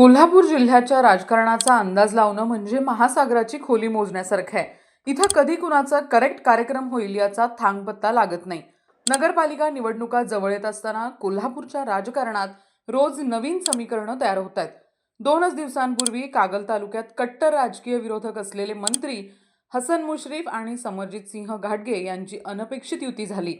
कोल्हापूर जिल्ह्याच्या राजकारणाचा अंदाज लावणं म्हणजे महासागराची खोली मोजण्यासारखं आहे. इथं कधी कुणाचा करेक्ट कार्यक्रम होईल याचा थांगपत्ता लागत नाही. नगरपालिका निवडणुका जवळ येत असताना कोल्हापूरच्या राजकारणात रोज नवीन समीकरणं तयार होत आहेत. दोनच दिवसांपूर्वी कागल तालुक्यात कट्टर राजकीय विरोधक असलेले मंत्री हसन मुश्रीफ आणि समरजित सिंह घाटगे यांची अनपेक्षित युती झाली.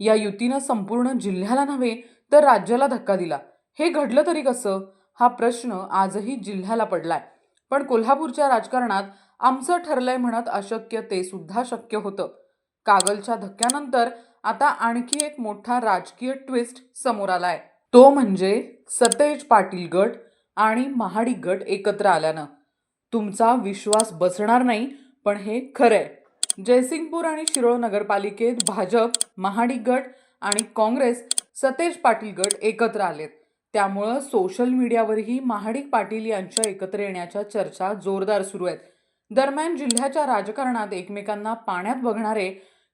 या युतीनं संपूर्ण जिल्ह्याला नव्हे तर राज्याला धक्का दिला. हे घडलं तरी कसं? हा प्रश्न आजही जिल्ह्याला पडलाय. पण कोल्हापूरच्या राजकारणात आमचं ठरलंय म्हणत अशक्य ते सुद्धा शक्य होतं. कागलच्या धक्क्यानंतर आता आणखी एक मोठा राजकीय ट्विस्ट समोर आलाय. तो म्हणजे सतेज पाटील गट आणि महाडी गट एकत्र आल्यानं. तुमचा विश्वास बसणार नाही पण हे खरंय. जयसिंगपूर आणि शिरोळ नगरपालिकेत भाजप महाडी गट आणि काँग्रेस सतेज पाटील गट एकत्र आलेत. त्यामुळं सोशल मीडियावरही महाडिक पाटील यांच्या एकत्र येण्याच्या चर्चा जोरदार सुरू आहेत. दरम्यान जिल्ह्याच्या राजकारणात एकमेकांना पाण्यात बघणारे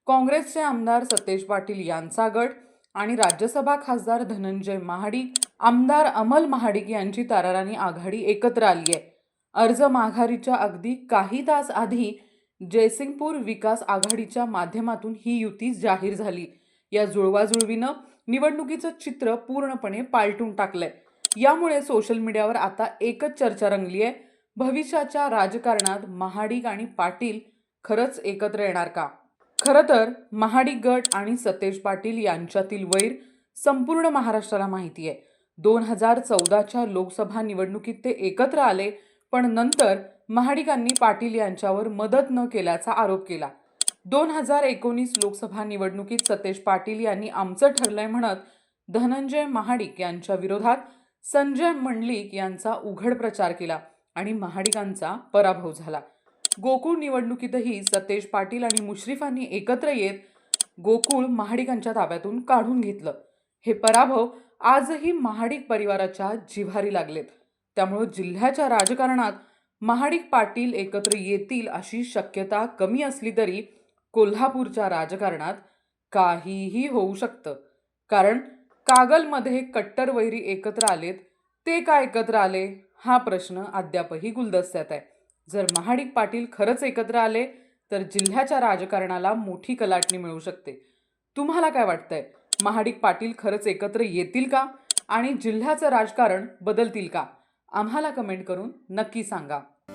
काँग्रेसचे आमदार सतेज पाटील यांचा गट आणि राज्यसभा खासदार धनंजय महाडिक आमदार अमल महाडिक यांची ताराराणी आघाडी एकत्र आली आहे अर्ज माघारीच्या अगदी काही तास आधी जयसिंगपूर विकास आघाडीच्या माध्यमातून ही युती जाहीर झाली. या जुळवाजुळवीनं निवडणुकीचं चित्र पूर्णपणे पालटून टाकलंय. यामुळे सोशल मीडियावर आता एकच चर्चा रंगली आहे भविष्याच्या राजकारणात महाडिक आणि पाटील खरंच एकत्र येणार का? खरं तर महाडिक गट आणि सतेज पाटील यांच्यातील वैर संपूर्ण महाराष्ट्राला माहिती आहे दोन हजार चौदाच्या लोकसभा निवडणुकीत ते एकत्र आले पण नंतर महाडिकांनी पाटील यांच्यावर मदत न केल्याचा आरोप केला. दोन हजार एकोणीस लोकसभा निवडणुकीत सतेज पाटील यांनी आमचं ठरलंय म्हणत धनंजय महाडिक यांच्या विरोधात संजय मंडलिक यांचा उघड प्रचार केला आणि महाडिकांचा पराभव झाला. गोकुळ निवडणुकीतही सतेज पाटील आणि मुश्रीफांनी एकत्र येत गोकुळ महाडिकांच्या ताब्यातून काढून घेतलं. हे पराभव आजही महाडिक परिवाराच्या जिव्हारी लागलेत. त्यामुळं जिल्ह्याच्या राजकारणात महाडिक पाटील एकत्र येतील अशी शक्यता कमी असली तरी कोल्हापूरच्या राजकारणात काहीही होऊ शकतं. कारण कागलमध्ये कट्टर वैरी एकत्र आलेत ते का एकत्र आले? हा प्रश्न अद्यापही गुलदस्त्यात आहे. जर महाडिक पाटील खरंच एकत्र आले तर जिल्ह्याच्या राजकारणाला मोठी कलाटणी मिळू शकते. तुम्हाला काय वाटतंय? महाडिक पाटील खरंच एकत्र येतील का? आणि जिल्ह्याचं राजकारण बदलतील का? आम्हाला कमेंट करून नक्की सांगा.